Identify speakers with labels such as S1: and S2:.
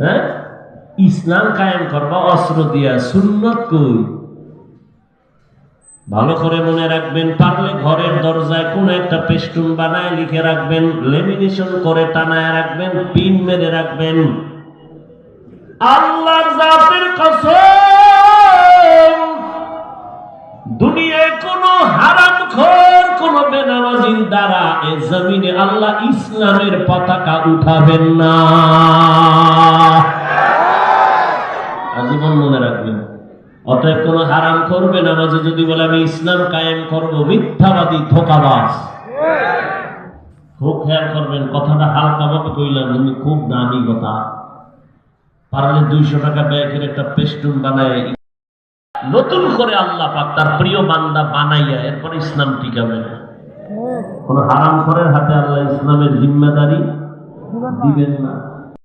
S1: হ্যাঁ? ইসলাম কায়েম করবা, অস্ত্র দিয়া, সুন্নত কই? ভালো করে মনে রাখবেন, পারলে ঘরের দরজায় কোন একটা পেস্টুন বানায় লিখে রাখবেন, লেমিনেশন করে টানায় রাখবেন, পিন মেরে রাখবেন। আল্লাহর জাতের কসম, দুনিয়ায় কোন হারাম খোর কোন বেনামাজির দ্বারা এ জমিনে আল্লাহ ইসলামের পতাকা উঠাবেন না। আজীবন মনে রাখবেন। অতএব কোন হারাম করবে না মাঝে যদি বলে আমি ইসলাম কায়েম করব, মিথ্যাবাদী, ধোকাবাজ। খুব খেয়াল করবেন, কথাটা হালকা ভাবে কইলাম, কিন্তু খুব দামি কথা। পারলে দুইশো টাকা ব্যাগের একটা পেস্টুন বানায়, নতুন করে আল্লাহ পাক তার প্রিয় বান্দা বানাইয়া এরপর ইসলাম টিকাবে না কোন হারাম করের হাতে আল্লাহ ইসলামের জিম্মাদারি দিবেন না।